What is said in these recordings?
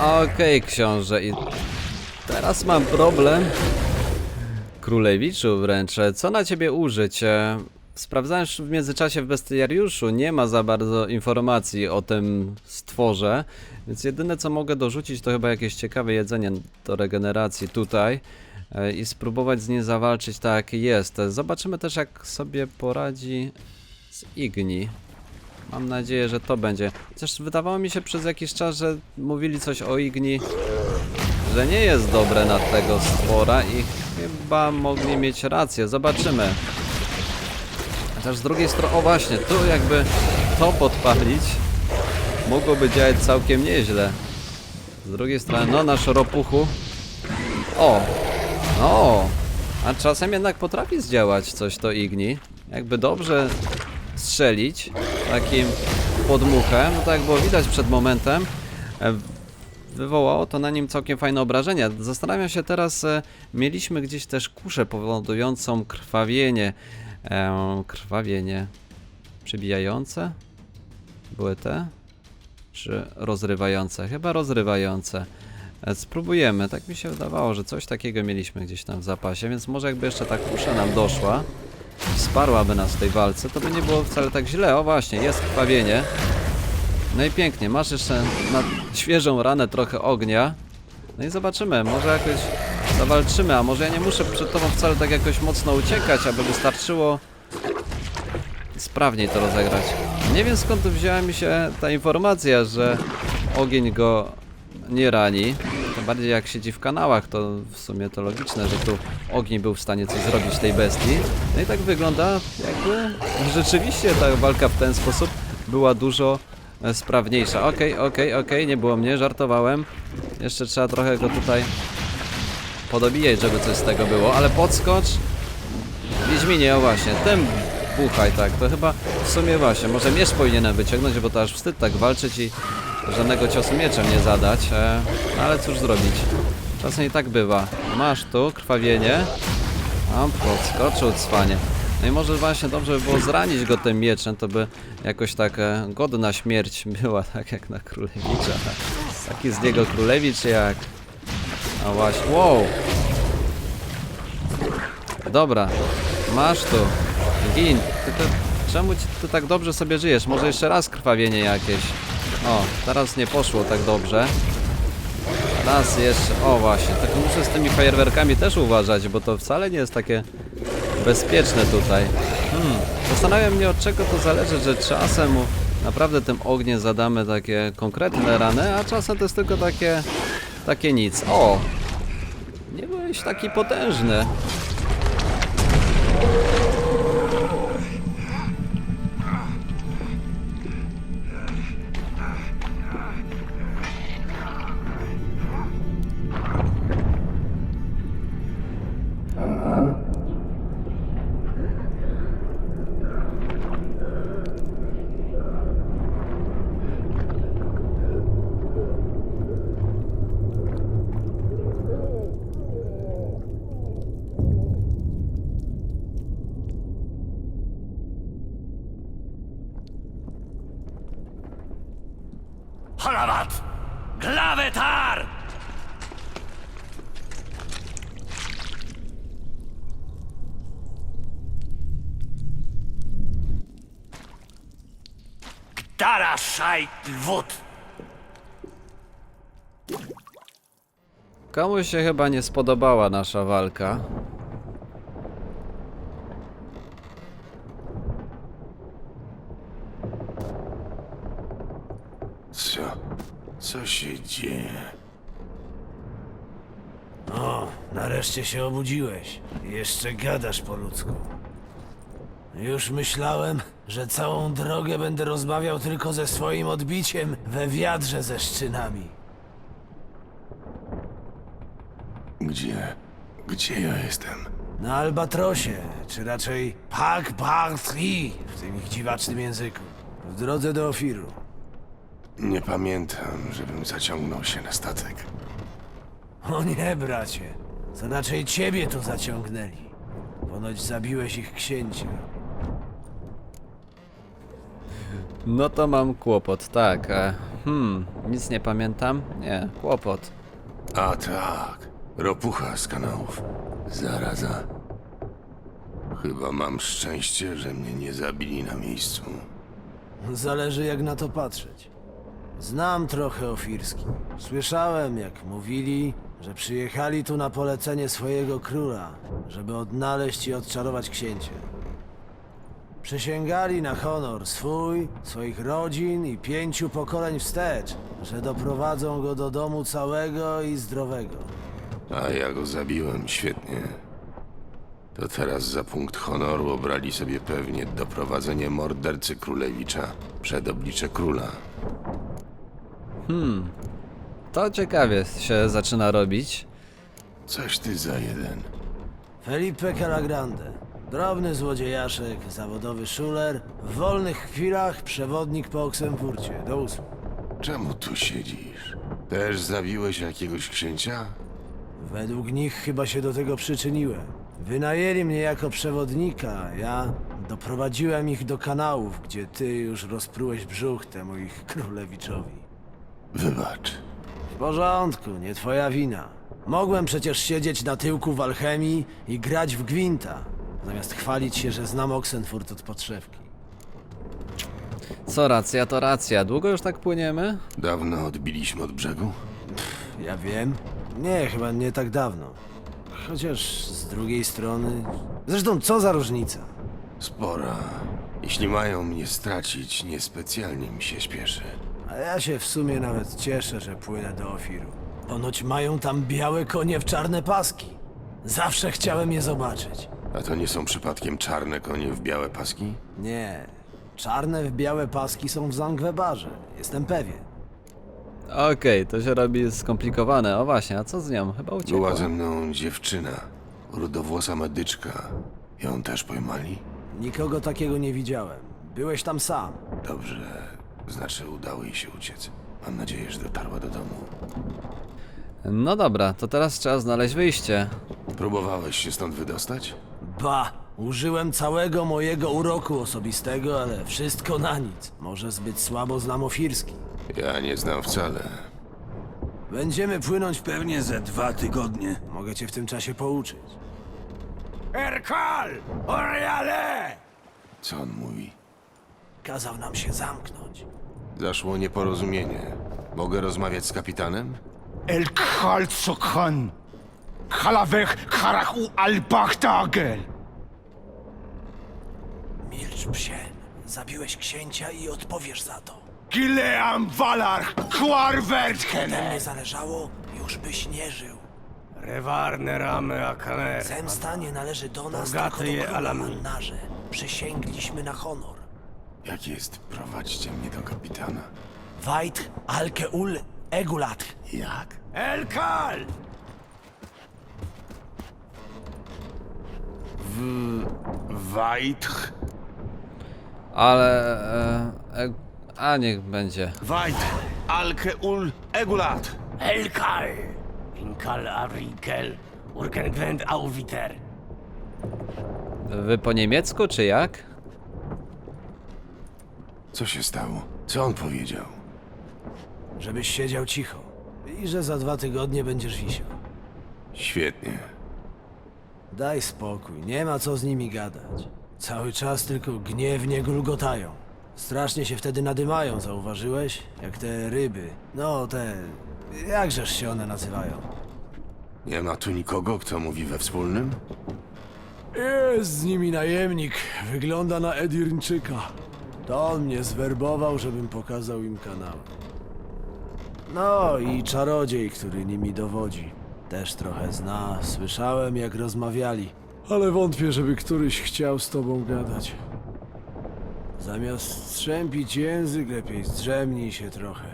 Okej, książę. I teraz mam problem. Królewiczu wręcz. Co na ciebie użyć? Sprawdzając w międzyczasie w bestiariuszu, nie ma za bardzo informacji o tym stworze, więc jedyne co mogę dorzucić to chyba jakieś ciekawe jedzenie do regeneracji tutaj e, i spróbować z nim zawalczyć tak jak jest. Zobaczymy też jak sobie poradzi z Igni. Mam nadzieję, że to będzie. Chociaż wydawało mi się przez jakiś czas, że mówili coś o Igni, że nie jest dobre na tego stwora i chyba mogli mieć rację. Zobaczymy. Chociaż z drugiej strony, o właśnie, tu jakby to podpalić mogłoby działać całkiem nieźle. Z drugiej strony, no nasz ropuchu. O! No! A czasem jednak potrafi zdziałać coś to Igni. Jakby dobrze strzelić takim podmuchem, no tak było widać przed momentem, e, wywołało to na nim całkiem fajne obrażenia. Zastanawiam się teraz, e, mieliśmy gdzieś też kuszę powodującą krwawienie. E, krwawienie przybijające? Były te? Czy rozrywające? Chyba rozrywające. Spróbujemy. Tak mi się wydawało, że coś takiego mieliśmy gdzieś tam w zapasie, więc może jakby jeszcze ta kusza nam doszła, wsparłaby nas w tej walce, to by nie było wcale tak źle. O właśnie, jest krwawienie. No i pięknie, masz jeszcze na świeżą ranę trochę ognia. No i zobaczymy, może jakoś zawalczymy, a może ja nie muszę przed tobą wcale tak jakoś mocno uciekać, aby wystarczyło sprawniej to rozegrać. Nie wiem skąd wzięła mi się ta informacja, że ogień go nie rani. Bardziej jak siedzi w kanałach, to w sumie to logiczne, że tu ogień był w stanie coś zrobić tej bestii. No i tak wygląda, jakby rzeczywiście ta walka w ten sposób była dużo e, sprawniejsza. Okej, okej, okej, nie było mnie, żartowałem. Jeszcze trzeba trochę go tutaj podobijać, żeby coś z tego było, ale podskocz. Wiedźminie, o właśnie, ten buchaj tak, to chyba w sumie właśnie, może miecz powinienem wyciągnąć, bo to aż wstyd tak walczyć i żadnego ciosu mieczem nie zadać, e, ale cóż zrobić. Czasem i tak bywa. Masz tu krwawienie. A, podskoczył cwanie. No i może właśnie dobrze by było zranić go tym mieczem, to by jakoś tak e, godna śmierć była, tak jak na królewicza. Taki z niego królewicz jak... A właśnie, wow! Dobra, masz tu. Gin. Tylko czemu ci ty tak dobrze sobie żyjesz? Może jeszcze raz krwawienie jakieś. O, teraz nie poszło tak dobrze. Raz jeszcze. O właśnie, tylko muszę z tymi fajerwerkami też uważać, bo to wcale nie jest takie bezpieczne tutaj. Hmm. Zastanawiam mnie od czego to zależy, że czasem naprawdę tym ogniem zadamy takie konkretne rany, a czasem to jest tylko takie takie nic. O! Nie byłeś taki potężny. Ktara szajt! Komuś się chyba nie spodobała nasza walka. Co? Co się dzieje? O, nareszcie się obudziłeś. Jeszcze gadasz po ludzku. Już myślałem, że całą drogę będę rozmawiał tylko ze swoim odbiciem we wiadrze ze szczynami. Gdzie? Gdzie ja jestem? Na Albatrosie, czy raczej Pak Bartri w tym ich dziwacznym języku. W drodze do Ofiru. Nie pamiętam, żebym zaciągnął się na statek. O nie, bracie. To raczej ciebie tu zaciągnęli. Ponoć zabiłeś ich księcia. No to mam kłopot, tak. E, Hmm, nic nie pamiętam? Nie, kłopot. A tak, ropucha z kanałów. Zaraza. Chyba mam szczęście, że mnie nie zabili na miejscu. Zależy jak na to patrzeć. Znam trochę Ofirski. Słyszałem, jak mówili, że przyjechali tu na polecenie swojego króla, żeby odnaleźć i odczarować księcie. Przysięgali na honor swój, swoich rodzin i pięciu pokoleń wstecz, że doprowadzą go do domu całego i zdrowego. A ja go zabiłem, świetnie. To teraz za punkt honoru obrali sobie pewnie doprowadzenie mordercy królewicza przed oblicze króla. To ciekawie się zaczyna robić. Coś ty za jeden. Felipe Calagrande. Drobny złodziejaszek, zawodowy szuler, w wolnych chwilach przewodnik po Oksenfurcie. Do usług. Czemu tu siedzisz? Też zabiłeś jakiegoś księcia? Według nich chyba się do tego przyczyniłem. Wynajęli mnie jako przewodnika, ja doprowadziłem ich do kanałów, gdzie ty już rozprułeś brzuch temu ich królewiczowi. Wybacz. W porządku, nie twoja wina. Mogłem przecież siedzieć na tyłku w alchemii i grać w gwinta, zamiast chwalić się, że znam Oxenfurt od podszewki. Co racja, to racja. Długo już tak płyniemy? Dawno odbiliśmy od brzegu? Ja wiem. Nie, chyba nie tak dawno. Chociaż z drugiej strony... Zresztą, co za różnica? Spora. Jeśli mają mnie stracić, niespecjalnie mi się śpieszy. A ja się w sumie nawet cieszę, że płynę do Ofiru. Ponoć mają tam białe konie w czarne paski. Zawsze chciałem je zobaczyć. A to nie są przypadkiem czarne konie w białe paski? Nie, czarne w białe paski są w Zangwebarze. Jestem pewien. Okej, to się robi skomplikowane. O właśnie, a co z nią? Chyba uciekła. Była ze mną dziewczyna, rudowłosa medyczka. Ją też pojmali? Nikogo takiego nie widziałem. Byłeś tam sam. Dobrze, znaczy udało jej się uciec. Mam nadzieję, że dotarła do domu. No dobra, to teraz trzeba znaleźć wyjście. Próbowałeś się stąd wydostać? Ba, użyłem całego mojego uroku osobistego, ale wszystko na nic. Może zbyt słabo znam Ofirski. Ja nie znam wcale. Będziemy płynąć pewnie ze dwa tygodnie. Mogę cię w tym czasie pouczyć. Erkal! Oriale! Co on mówi? Kazał nam się zamknąć. Zaszło nieporozumienie. Mogę rozmawiać z kapitanem? El Khalzokhan. Halavech Harachu al-Baghtagel. Psie. Zabiłeś księcia i odpowiesz za to. Gileam Valar Ode Kwarvertkene. mnie zależało, już byś nie żył. Rewarne ramy Akaner. Zemsta nie należy do nas, Bogaty tylko do je króla Alamin. Annarze. Przysięgliśmy na honor. Jak jest? Prowadźcie mnie do kapitana. Wajt Alkeul Egulat. Jak? Elkal! Wajtch? Ale... E, e, a niech będzie. Wajt! Alke ul egulat! Elkal! Inkal Arikel. Urkengwend Auwiter. Wy po niemiecku, czy jak? Co się stało? Co on powiedział? Żebyś siedział cicho. I że za dwa tygodnie będziesz wisiał. Świetnie. Daj spokój, nie ma co z nimi gadać. Cały czas tylko gniewnie gulgotają. Strasznie się wtedy nadymają, zauważyłeś? Jak te ryby. No, te... Jakżeż się one nazywają? Nie ma tu nikogo, kto mówi we wspólnym? Jest z nimi najemnik. Wygląda na Edirnczyka. To on mnie zwerbował, żebym pokazał im kanał. No i czarodziej, który nimi dowodzi. Też trochę zna. Słyszałem, jak rozmawiali. Ale wątpię, żeby któryś chciał z tobą gadać. Zamiast strzępić język, lepiej zdrzemnij się trochę.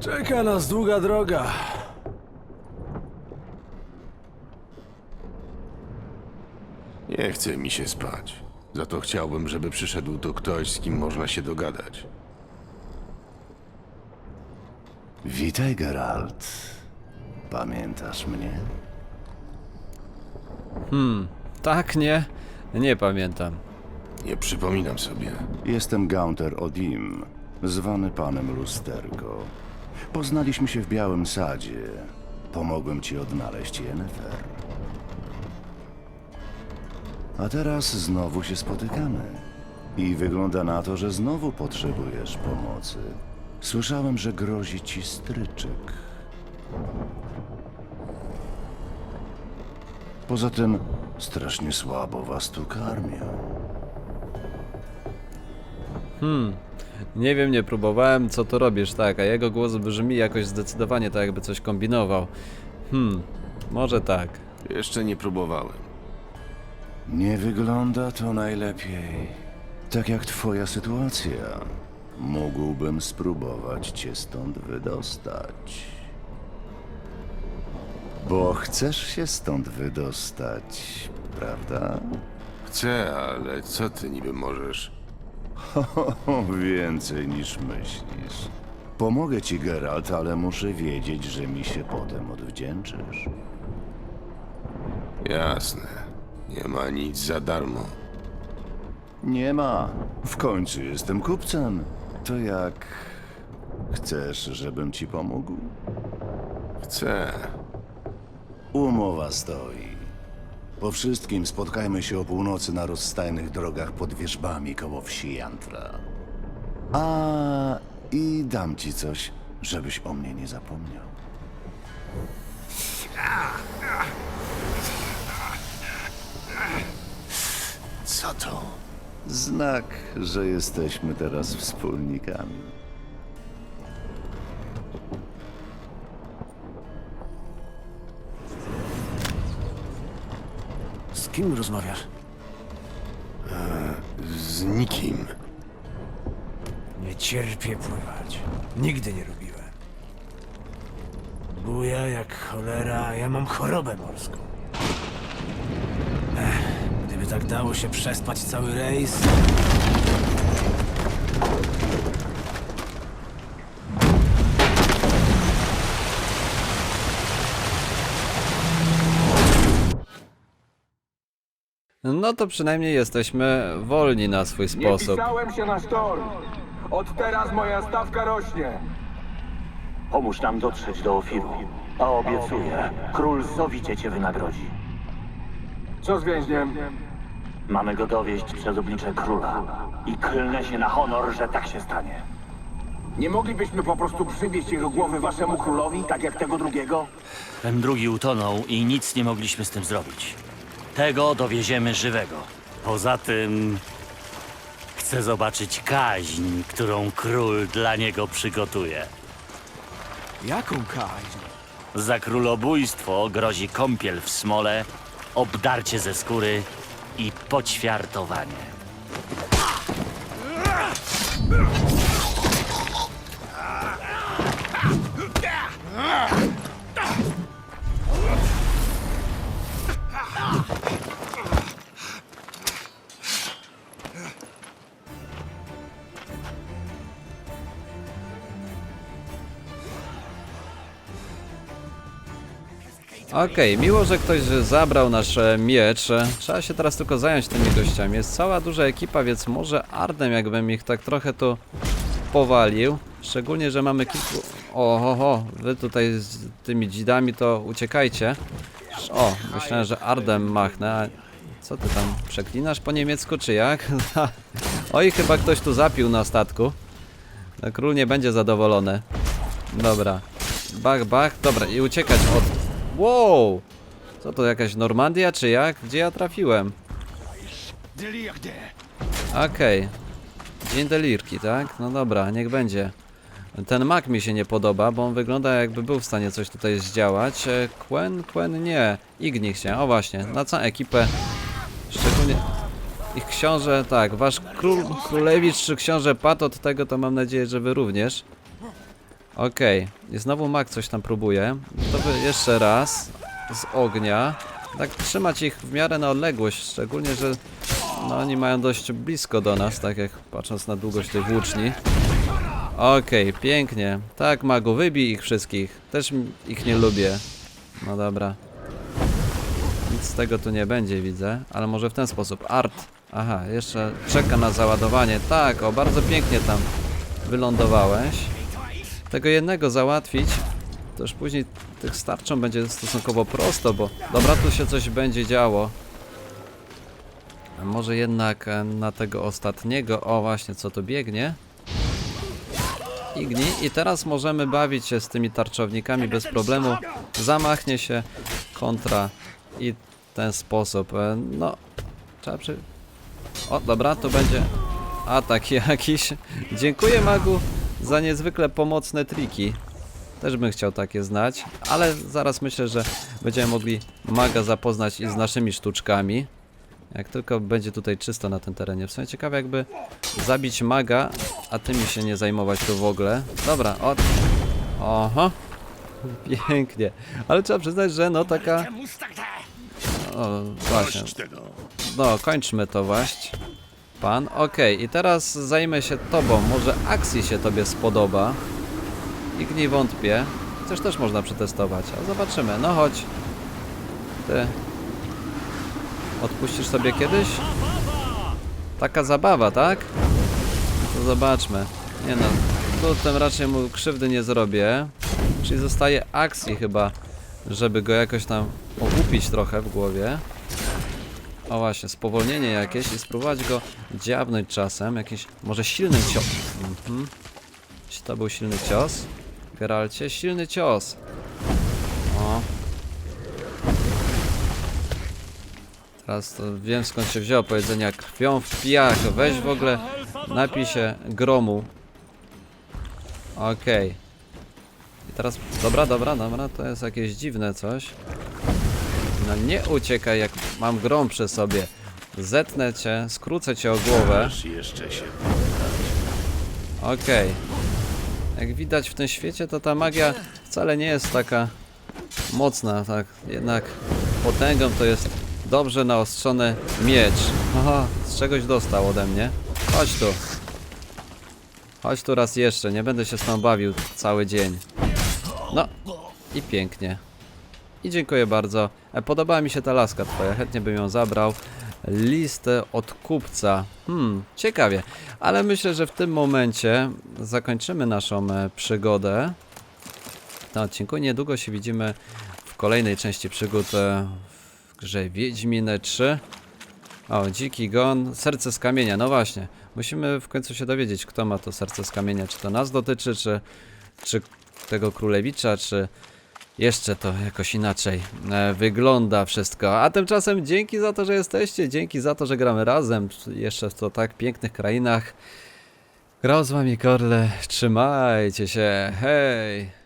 Czeka nas długa droga. Nie chce mi się spać. Za to chciałbym, żeby przyszedł tu ktoś, z kim można się dogadać. Witaj, Geralt. Pamiętasz mnie? Tak, nie? Nie pamiętam. Nie przypominam sobie. Jestem Gaunter Odim. zwany panem Lusterko. Poznaliśmy się w Białym Sadzie. Pomogłem ci odnaleźć Yennefer. A teraz znowu się spotykamy. I wygląda na to, że znowu potrzebujesz pomocy. Słyszałem, że grozi ci stryczek. Poza tym strasznie słabo was tu karmią. Nie wiem, nie próbowałem, co tu robisz, tak, a jego głos brzmi jakoś zdecydowanie tak, jakby coś kombinował. Hmm, może tak. Jeszcze nie próbowałem. Nie wygląda to najlepiej. Tak jak twoja sytuacja. Mógłbym spróbować cię stąd wydostać. Bo chcesz się stąd wydostać, prawda? Chcę, ale co ty niby możesz? O, więcej niż myślisz. Pomogę ci, Geralt, ale muszę wiedzieć, że mi się potem odwdzięczysz. Jasne. Nie ma nic za darmo. Nie ma. W końcu jestem kupcem. To jak... Chcesz, żebym ci pomógł? Chcę. Umowa stoi. Po wszystkim spotkajmy się o północy na rozstajnych drogach pod wierzbami koło wsi Jantra. A i dam ci coś, żebyś o mnie nie zapomniał. Co to? Znak, że jesteśmy teraz wspólnikami. Z kim rozmawiasz? Z nikim. Nie cierpię pływać. Nigdy nie lubiłem. Buja jak cholera, a ja mam chorobę morską. Ech, gdyby tak dało się przespać cały rejs... No to przynajmniej jesteśmy wolni na swój Nie sposób. pisałem się na sztorm. Od teraz moja stawka rośnie. Pomóż nam dotrzeć do Ofiru. A obiecuję, król sowicie cię wynagrodzi. Co z więźniem? Mamy go dowieść przed oblicze króla. I klnę się na honor, że tak się stanie. Nie moglibyśmy po prostu przywieźć jego głowy waszemu królowi, tak jak tego drugiego? Ten drugi utonął i nic nie mogliśmy z tym zrobić. Tego dowieziemy żywego. Poza tym chcę zobaczyć kaźń, którą król dla niego przygotuje. Jaką kaźń? Za królobójstwo grozi kąpiel w smole, obdarcie ze skóry i poćwiartowanie. Okej, miło, że ktoś zabrał nasz e, miecz. E, Trzeba się teraz tylko zająć tymi gościami. Jest cała duża ekipa, więc może Ardem jakbym ich tak trochę tu powalił. Szczególnie, że mamy kilku... Oho, wy tutaj z tymi dzidami to uciekajcie. O, myślałem, że Ardem machnę. Co ty tam, przeklinasz po niemiecku czy jak? Oj, chyba ktoś tu zapił na statku. No, Król nie będzie zadowolony. Dobra. Bach, bach. Dobra, i uciekać od... Wow! Co to, jakaś Normandia czy jak? Gdzie ja trafiłem? Okej. Dzień delirki, tak? No dobra, niech będzie. Ten mak mi się nie podoba, bo on wygląda jakby był w stanie coś tutaj zdziałać. E, Quen? Quen nie. Ignich się. O właśnie, na całą ekipę. Szczególnie ich książę, tak, wasz król, królewicz czy książę Pat, od tego to mam nadzieję, że wy również. Okej, i znowu mak coś tam próbuje. To wy jeszcze raz z ognia. Tak trzymać ich w miarę na odległość, szczególnie, że no oni mają dość blisko do nas, tak jak patrząc na długość tej włóczni. Okej, pięknie. Tak, magu, wybij ich wszystkich. Też ich nie lubię. No dobra. Nic z tego tu nie będzie, widzę. Ale może w ten sposób. Art. Aha, jeszcze czeka na załadowanie. Tak, o, bardzo pięknie tam wylądowałeś. Tego jednego załatwić, to już później tych starczą będzie stosunkowo prosto, bo dobra, tu się coś będzie działo. Może jednak e, na tego ostatniego, o właśnie, co tu biegnie. Igni i teraz możemy bawić się z tymi tarczownikami bez problemu. Zamachnie się kontra i ten sposób. e, No, trzeba przy... O, dobra, to będzie atak jakiś. Dziękuję magu za niezwykle pomocne triki. Też bym chciał takie znać, ale zaraz myślę, że będziemy mogli maga zapoznać i z naszymi sztuczkami. Jak tylko będzie tutaj czysto na tym terenie. W sumie ciekawe jakby zabić maga, a tymi się nie zajmować tu w ogóle. Dobra, o... Oho. Pięknie. Ale trzeba przyznać, że no taka... O, właśnie. No, kończmy to właśnie. Pan, okej, i teraz zajmę się tobą. Może akcji się tobie spodoba. I nie wątpię. Coś też można przetestować, ale zobaczymy. No chodź. Ty. Odpuścisz sobie kiedyś? Taka zabawa, tak? No To zobaczmy. Nie no, tu raczej mu krzywdy nie zrobię. Czyli zostaje akcji chyba, żeby go jakoś tam ogłupić trochę w głowie. O właśnie, spowolnienie jakieś i spróbować go dziabnąć czasem. Jakiś, może silny cios. Mhm. Czy to był silny cios? Geralcie, silny cios. O. Teraz to wiem skąd się wzięło powiedzenia krwią w pijach. Weź w ogóle, napij się gromu. Okej. I teraz, dobra, dobra, dobra, to jest jakieś dziwne coś. No nie uciekaj, jak mam grom przy sobie. Zetnę cię, skrócę cię o głowę. jeszcze się Okej. Jak widać w tym świecie, to ta magia wcale nie jest taka mocna, tak? Jednak potęgą to jest dobrze naostrzony miecz. Aha, z czegoś dostał ode mnie. Chodź tu. Chodź tu raz jeszcze, nie będę się z tą bawił cały dzień. No, i pięknie. I dziękuję bardzo. E, Podobała mi się ta laska twoja, chętnie bym ją zabrał. List od kupca. Hmm, ciekawie. Ale myślę, że w tym momencie zakończymy naszą e, przygodę. Na odcinku niedługo się widzimy w kolejnej części przygód e, w grze Wiedźmin 3. O, dziki gon, serce z kamienia, no właśnie. Musimy w końcu się dowiedzieć, kto ma to serce z kamienia. Czy to nas dotyczy, czy, czy tego królewicza, czy jeszcze to jakoś inaczej e, wygląda wszystko. A tymczasem dzięki za to, że jesteście, dzięki za to, że gramy razem, jeszcze w to tak pięknych krainach. Grał z wami Korle, trzymajcie się, hej!